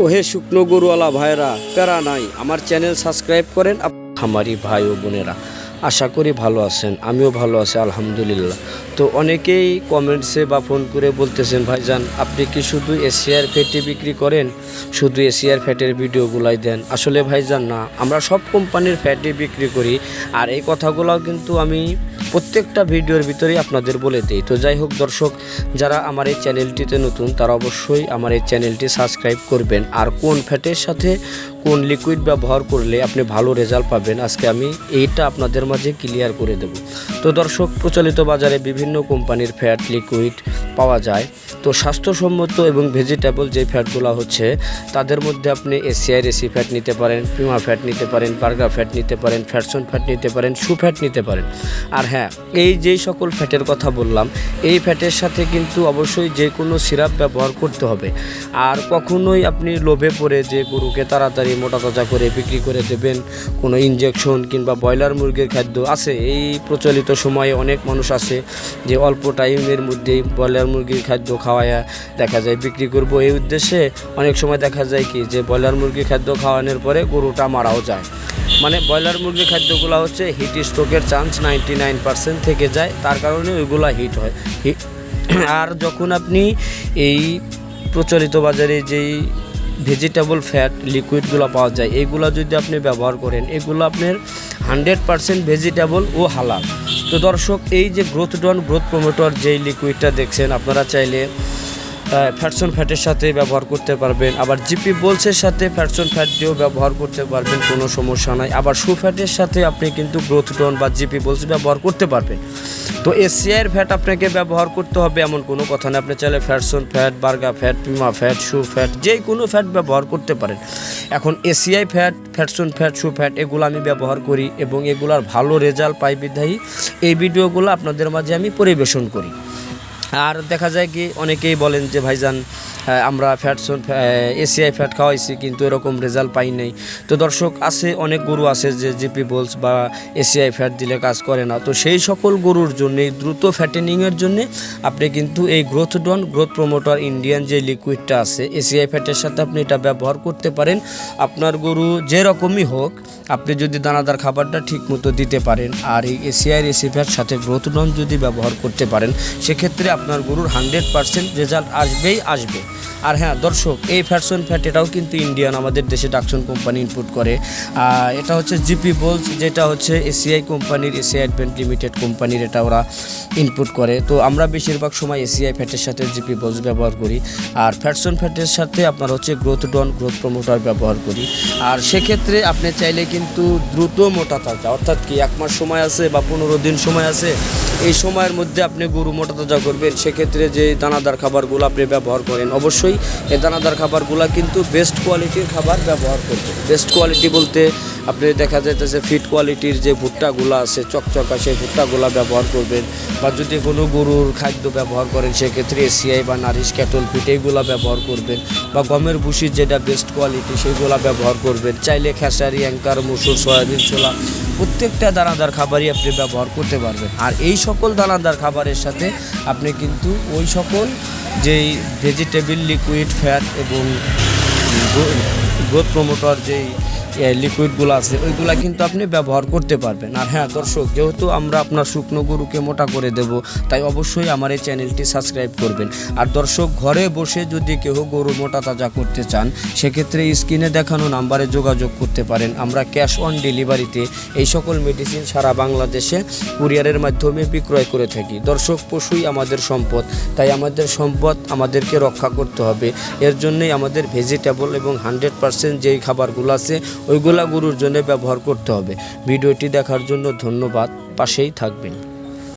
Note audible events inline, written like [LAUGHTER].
ওহে শুকনো গরুওয়ালা ভাইরা প্যারা নাই? আমার চ্যানেল সাবস্ক্রাইব করেন খামারি ভাই ও বোনেরা। আশা করি ভালো আছেন, আমিও ভালো আছি, আলহামদুলিল্লাহ। তো অনেকেই কমেন্টসে বা ফোন করে বলতেছেন, ভাইজান, আপনি কি শুধু এশিয়ার ফ্যাটে বিক্রি করেন? শুধু এশিয়ার ফ্যাটের ভিডিওগুলাই দেন? আসলে ভাইজান, না, আমরা সব কোম্পানির ফ্যাটে বিক্রি করি, আর এই কথাগুলো কিন্তু আমি প্রত্যেকটা ভিডিওর ভিতরেই আপনাদের বলে দিই। তো যাই হোক দর্শক, যারা আমার এই চ্যানেলটিতে নতুন, তারা অবশ্যই আমার এই চ্যানেলটি সাবস্ক্রাইব করবেন। আর কোন ফ্যাটের সাথে কোন লিকুইড ব্যবহার করলে আপনি ভালো রেজাল্ট পাবেন, আজকে আমি এইটা আপনাদের মাঝে ক্লিয়ার করে দেব। তো দর্শক, প্রচলিত বাজারে বিভিন্ন কোম্পানির ফ্যাট লিকুইড পাওয়া যায়। তো স্বাস্থ্যসম্মত এবং ভেজিটেবল যে ফ্যাটগুলো হচ্ছে, তাদের মধ্যে আপনি এসিআই রেসি ফ্যাট নিতে পারেন পিমা ফ্যাট নিতে পারেন বার্গার ফ্যাট নিতে পারেন ফ্যাটসন ফ্যাট নিতে পারেন সু ফ্যাট নিতে পারেন। আর হ্যাঁ এই যেই সকল ফ্যাটের কথা বললাম, এই ফ্যাটের সাথে কিন্তু অবশ্যই যে কোনো সিরাপ ব্যবহার করতে হবে। আর কখনোই আপনি লোভে পড়ে যে গরুকে তাড়াতাড়ি মোটা তাজা করে বিক্রি করে দেবেন, কোনো ইনজেকশন কিংবা ব্রয়লার মুরগির খাদ্য, আছে এই প্রচলিত সময়ে অনেক মানুষ আছে যে অল্প টাইমের মধ্যেই ব্রয়লার মুরগির খাদ্য খাওয়ায়া দেখা যায় বিক্রি করব। এই উদ্দেশ্যে অনেক সময় দেখা যায় কি যে ব্রয়লার মুরগি খাদ্য খাওয়ানোর পরে গরুটা মারাও যায়। মানে ব্রয়লার মুরগির খাদ্যগুলো হচ্ছে হিট স্ট্রোকের চান্স নাইনটি নাইন পার্সেন্ট থেকে যায়, তার কারণে ওইগুলো হিট হয়। [CLEARS THROAT] আর যখন আপনি এই প্রচলিত বাজারে যেই ভেজিটেবল ফ্যাট লিকুইডগুলো পাওয়া যায়। এগুলো যদি আপনি ব্যবহার করেন, এগুলো আপনার হান্ড্রেড পারসেন্ট ভেজিটেবল ও হালাল। তো দর্শক, এই যে গ্রোথ ডন গ্রোথ প্রমোটর যেই লিকুইডটা দেখছেন, আপনারা চাইলে ফ্যাটসন ফ্যাটের সাথে ব্যবহার করতে পারবেন। আবার জিপি বোলসের সাথে ফ্যাটসন ফ্যাট দিয়েও ব্যবহার করতে পারবেন, কোনো সমস্যা নাই। আবার সু ফ্যাটের সাথে আপনি কিন্তু গ্রোথ ডন বা জিপি বোলস ব্যবহার করতে পারবেন। তো এসিআইয়ের ফ্যাট আপনাকে ব্যবহার করতে হবে, এমন কোনো কথা না আপনি চাইলে ফ্যাটসন ফ্যাট বার্গা ফ্যাট পিমা ফ্যাট সু ফ্যাট যে কোনো ফ্যাট ব্যবহার করতে পারেন। এখন এসিআই ফ্যাট ফ্যাটসন ফ্যাট সু ফ্যাট এগুলো আমি ব্যবহার করি এবং এগুলার ভালো রেজাল্ট পাই বিধায়ী। এই ভিডিওগুলো আপনাদের মাঝে আমি পরিবেশন করি। আর দেখা যায় কি, অনেকেই বলেন যে, ভাইজান আমরা ফ্যাটসন এসিআই ফ্যাট খাওয়াইছি, কিন্তু এরকম রেজাল্ট পাই নাই। তো দর্শক, আছে অনেক গরু আছে যে জিপি বোলস বা এসিআই ফ্যাট দিলে কাজ করে না। তো সেই সকল গরুর জন্য দ্রুত ফ্যাটেনিংয়ের জন্য আপনি কিন্তু এই গ্রোথ ডন গ্রোথ প্রমোটার ইন্ডিয়ান যে লিকুইডটা আছে এসিআই ফ্যাটের সাথে আপনি এটা ব্যবহার করতে পারেন। আপনার গরু যেরকমই হোক, আপনি যদি দানাদার খাবারটা ঠিক মতো দিতে পারেন, আর এই এসিআই ফ্যাট সাথে গ্রোথ ডন যদি ব্যবহার করতে পারেন, সেক্ষেত্রে আপনার গরুর হান্ড্রেড পারসেন্ট রেজাল্ট আসবেই আসবে। আর হ্যাঁ দর্শক, এই ফ্যাটসন ফ্যাট এটাও কিন্তু ইন্ডিয়ান আমাদের দেশে ডাকসন কোম্পানি ইনপুট করে। এটা হচ্ছে জিপি বোলস যেটা হচ্ছে এসিআই কোম্পানির এসিআই অ্যাডভেন্ট লিমিটেড কোম্পানির এটা ওরা ইনপুট করে। তো আমরা বেশিরভাগ সময় এসিআই ফ্যাটের সাথে জিপি বোলস ব্যবহার করি। আর ফ্যাটসন ফ্যাটের সাথে আপনার হচ্ছে গ্রোথ ডন গ্রোথ প্রমোটার ব্যবহার করি। আর সেক্ষেত্রে আপনি চাইলে কিন্তু দ্রুত মোটা তাজা, অর্থাৎ কি এক মাস সময় আছে বা পনেরো দিন সময় আছে, এই সময়ের মধ্যে আপনি গরু মোটা তাজা করবেন। সেক্ষেত্রে যে দানাদার খাবারগুলো আপনি ব্যবহার করেন, অবশ্যই এই দানাদার খাবারগুলো কিন্তু বেস্ট কোয়ালিটির খাবার ব্যবহার করবেন বেস্ট কোয়ালিটি বলতে আপনি দেখা যাইতেছে ফিট কোয়ালিটির যে ভুট্টাগুলো আছে, চকচকা সেই ভুট্টাগুলো ব্যবহার করবেন। বা যদি কোনো গরুর খাদ্য ব্যবহার করেন, সেক্ষেত্রে এসিআই বা নারিশ ক্যাটল ফিট এইগুলো ব্যবহার করবেন। বা গমের ভুসির যেটা বেস্ট কোয়ালিটি সেইগুলো ব্যবহার করবেন। চাইলে খেসারি অ্যাঙ্কার মুসুর, সয়াবিন, ছোলা প্রত্যেকটা দানাদার খাবারই আপনি ব্যবহার করতে পারবেন। আর এই সকল দানাদার খাবারের সাথে আপনি কিন্তু ওই সকল যেই ভেজিটেবিল লিকুইড ফ্যাট এবং গ্রোথ প্রমোটর যেই লিকুইডগুলো আছে, ওইগুলা কিন্তু আপনি ব্যবহার করতে পারবেন। আর হ্যাঁ দর্শক, যেহেতু আমরা আপনার শুকনো গরুকে মোটা করে দেব, তাই অবশ্যই আমার এই চ্যানেলটি সাবস্ক্রাইব করবেন। আর দর্শক, ঘরে বসে যদি কেউ গরু মোটা তাজা করতে চান, সেক্ষেত্রে স্ক্রিনে দেখানো নাম্বারে যোগাযোগ করতে পারেন। আমরা ক্যাশ অন ডেলিভারিতে এই সকল মেডিসিন সারা বাংলাদেশে কুরিয়ারের মাধ্যমে বিক্রয় করে থাকি। দর্শক, পশুই আমাদের সম্পদ, তাই আমাদের সম্পদ আমাদেরকে রক্ষা করতে হবে। এর জন্যই আমাদের ভেজিটেবল এবং হান্ড্রেড পার্সেন্ট যেই খাবারগুলো আছে ওইগুলা গরুর জন্য ব্যবহার করতে হবে। ভিডিওটি দেখার জন্য ধন্যবাদ। পাশেই থাকবেন।